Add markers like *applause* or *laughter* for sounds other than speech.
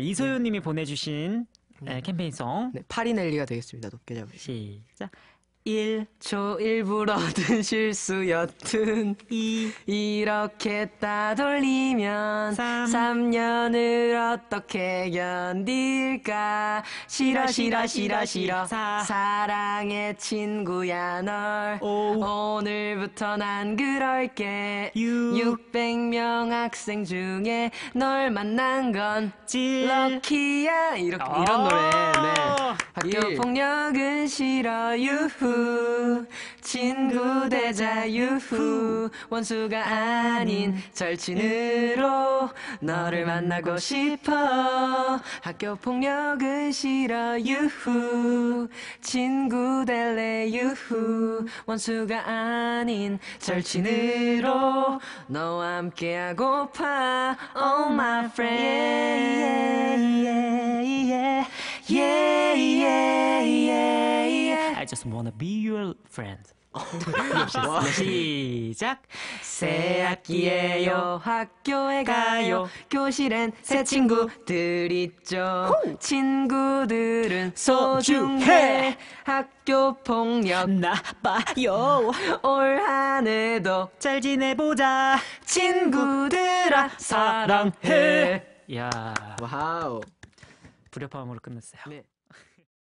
이소연님이 보내주신 네, 캠페인송 네, 파리넬리가 되겠습니다. 높게 잡으시. 시작 1, 초 일부러 *laughs* 든 실수였든 이 이렇게 따돌리면 삼. 3년을 어떻게 견딜까 싫어 싫어 싫어 싫어 사. 사랑의 친구야 널 오. 오늘부터 난 그럴게 유. 600명 학생 중에 널 만난 건 질. 럭키야 이렇게 아. 이런 노래 네. 학교 일. 폭력은 싫어 유후. 친구 되자 유후. 원수가 아닌 절친으로 너를 만나고 싶어. 학교 폭력은 싫어 유후. 친구 될래 유후. 원수가 아닌 절친으로 너와 함께 하고파. Oh my friend yeah, I just wanna be your friend. *laughs* 시작. 새 학기에요 학교에 가요. 교실엔 새 친구들 있죠. 친구들은 소중해. 학교 폭력 나빠요. 올 한해도 잘 지내보자. 친구들아 사랑해. 야. 와우. 불협화음으로 끝냈어요. 네.